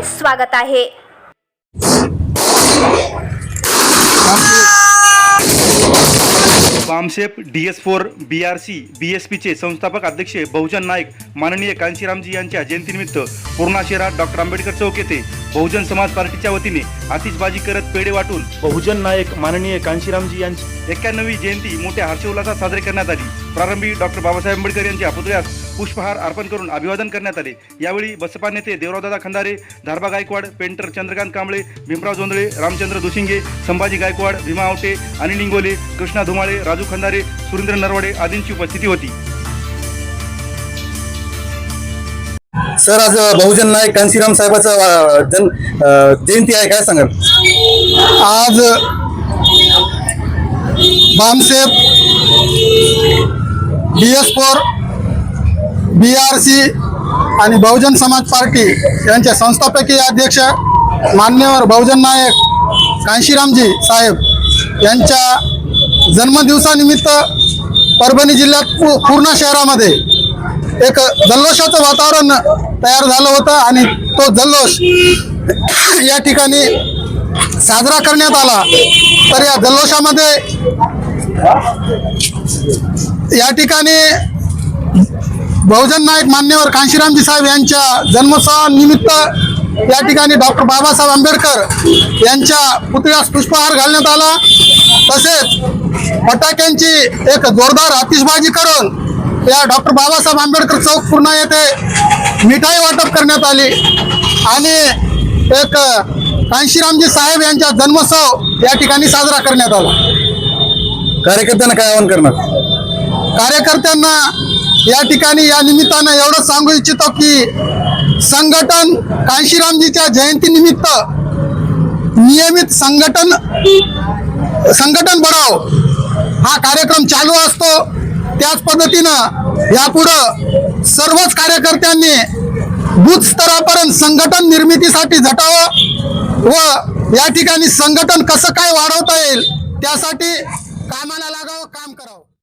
आपले स्वागत आहे. BAMCEF D S four B R C B S पीचे संस्थापक अध्यक्ष बहुजन नाईक माननीय कांशीरामजी यांच्या जयंतीनिमित्त पूर्णा शहरात डॉक्टर आंबेडकर चौक येथे बहुजन समाज पार्टीच्या वतीने आतिषबाजी करत पेढे वाटून बहुजन नायक माननीय कांशीरामजी यांची एक्क्याण्णवी जयंती मोठ्या हर्षोल्लासात साजरी करण्यात आली. प्रारंभी डॉक्टर बाबासाहेब आंबेडकर यांच्या पुतळ्यास पुष्पहार अर्पण करून अभिवादन करण्यात आले. यावेळी बसपा नेते देवरावदादा खंदारे धारबा गायकवाड पेंटर चंद्रकांत कांबळे भीमराव जोंधळे रामचंद्र दुशिंगे संभाजी गायकवाड भीमा आवटे अनिल इंगोले कृष्णा धुमाळे राजू खंदारे सुरेंद्र नरवडे आदींची उपस्थिती होती. सर आज बहुजन नायक कांशीराम साहेबाचा जन जयंती आहे. काय सांगाल? आज BAMCEF B S four B R C आणि बहुजन समाज पार्टी यांचे संस्थापकीय अध्यक्ष मान्यवर बहुजन नायक कांशीरामजी साहेब यांच्या जन्मदिवसानिमित्त परभणी जिल्ह्यात पू पूर्ण शहरामध्ये एक जल्लोषाचं वातावरण तयार झालं होतं आणि तो जल्लोष या ठिकाणी साजरा करण्यात आला. तर या जल्लोषामध्ये या ठिकाणी बहुजन नायक मान्यवर कांशीरामजी साहेब यांच्या जन्मोत्सवानिमित्त या ठिकाणी डॉक्टर बाबासाहेब आंबेडकर यांच्या पुतळ्यास पुष्पहार घालण्यात आला. तसेच फटाक्यांची एक जोरदार आतिषबाजी करून या डॉक्टर बाबासाहेब आंबेडकर चौक पूर्णा येथे मिठाई वाटप करण्यात आली. आणि एक कांशीरामजी साहेब यांचा जन्मोत्सव या ठिकाणी साजरा करण्यात आला. कार्यकर्त्यांना काय आवाहन करणार? कार्यकर्त्यांना या ठिकाणी या निमित्तानं एवढं सांगू इच्छितो की संघटन कांशीरामजीच्या जयंतीनिमित्त नियमित संघटन संघटन बढाव हा कार्यक्रम चालू असतो. त्याच पद्धतीनं यापुढं सर्वच कार्यकर्त्यांनी बूथ स्तरापर्यंत संघटन निर्मितीसाठी झटावं व या ठिकाणी संघटन कसं काय वाढवता येईल त्यासाठी कामाला लागावं.